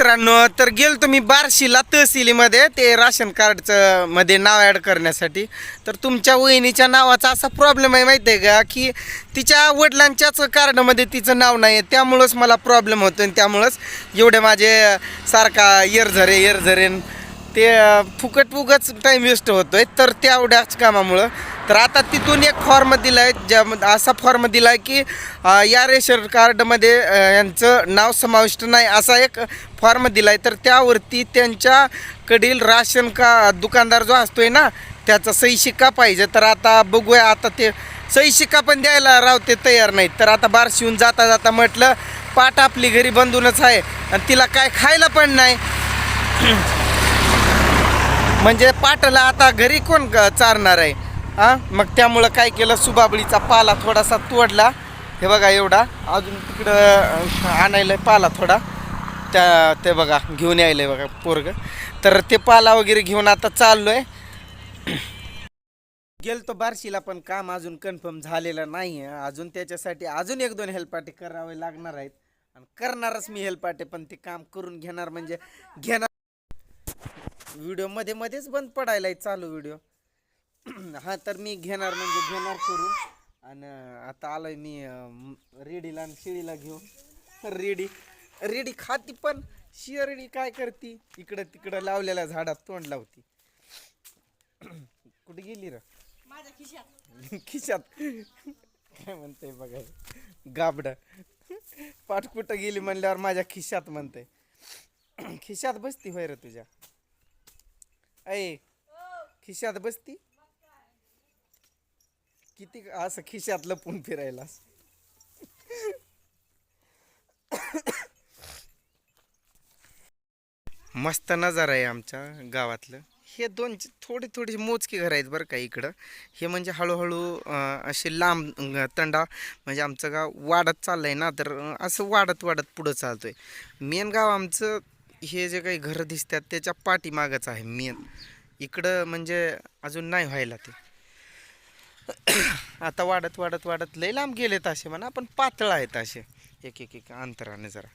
मित्रांनो तर गेलो तुम्ही बार्शीला तहसीलीमध्ये ते राशन कार्डचं मध्ये नाव ॲड करण्यासाठी. तर तुमच्या वहिनीच्या नावाचा असा प्रॉब्लेम आहे माहिती आहे का की तिच्या वडिलांच्याच कार्डमध्ये तिचं नाव नाही आहे. त्यामुळंच मला प्रॉब्लेम होतो आणि त्यामुळंच एवढे माझे सारखा येरझरे येरझरेन ते अं, फुकट फुकच टाईम वेस्ट होतो आहे तर तेवढ्याच कामामुळं तर आता तिथून एक फॉर्म दिला आहे ज्या असा फॉर्म दिला आहे की या रेशन कार्डमध्ये यांचं नाव समाविष्ट नाही असा एक फॉर्म दिला आहे तर त्यावरती त्यांच्याकडील राशन का दुकानदार जो असतोय ना त्याचा सही शिक्का पाहिजे. तर आता बघूया आता ते सही शिक्का पण द्यायला रावते तयार नाहीत. तर आता बारशिवून जाता जाता म्हटलं पाठ आपली घरी बंधूनच आहे. आणि तिला काय खायला पण नाही. म्हणजे पाटला आता घरी कोण चारणार आहे? हां? मग त्यामुळं काय केलं? सुबाबळीचा पाला थोडासा तोडला. हे बघा एवढा. अजून तिकडं आणायला पाला थोडा. त्या ते बघा घेऊन यायला बघा पोरग. तर ते पाला वगैरे घेऊन आता चाललो आहे गेलतो बार्शीला पण काम अजून कन्फर्म झालेलं नाही आहे अजून त्याच्यासाठी अजून एक दोन हेल्पाटे करावे लागणार आहेत. आणि करणारच मी हेल्पाटे पण ते काम करून घेणार म्हणजे घेणार. व्हिडिओमध्ये मध्येच बंद पडायला चालू व्हिडिओ. हा तर मी घेणार म्हणजे घेणार करून. आणि आता आलोय मी रेडीला आणि शिळीला घेऊन. रेडी रेडी खाती पण शिरडी काय करती? इकडं तिकडं लावलेल्या झाडात तोंड लावती. कुठे गेली र? माझ्या खिशात. खिशात. काय म्हणते बघा. गाबड. पाठ कुठं गेली म्हणल्यावर माझ्या खिशात म्हणते खिशात बसती होय रे तुझ्या. ऐ खिशात बसती? किती असं खिशातलं लपून फिरायला मस्त नजारा आहे आमच्या गावातलं. हे दोन थोडी थोडी मोजकी घर आहेत बरं का इकडं. हे म्हणजे हळूहळू असे लांब तंडा म्हणजे आमचं गाव वाढत चाललं आहे ना तर असं वाढत वाढत पुढं चालतो आहे मेन गाव आमचं हे जे काही घरं दिसतात त्याच्या पाठीमागच आहे मेन इकडं म्हणजे अजून नाही व्हायला ते. आता वाढत वाढत वाढत लय लांब गेलेत असे म्हणा पण पातळ आहेत असे. एक एक एक अंतराने जरा.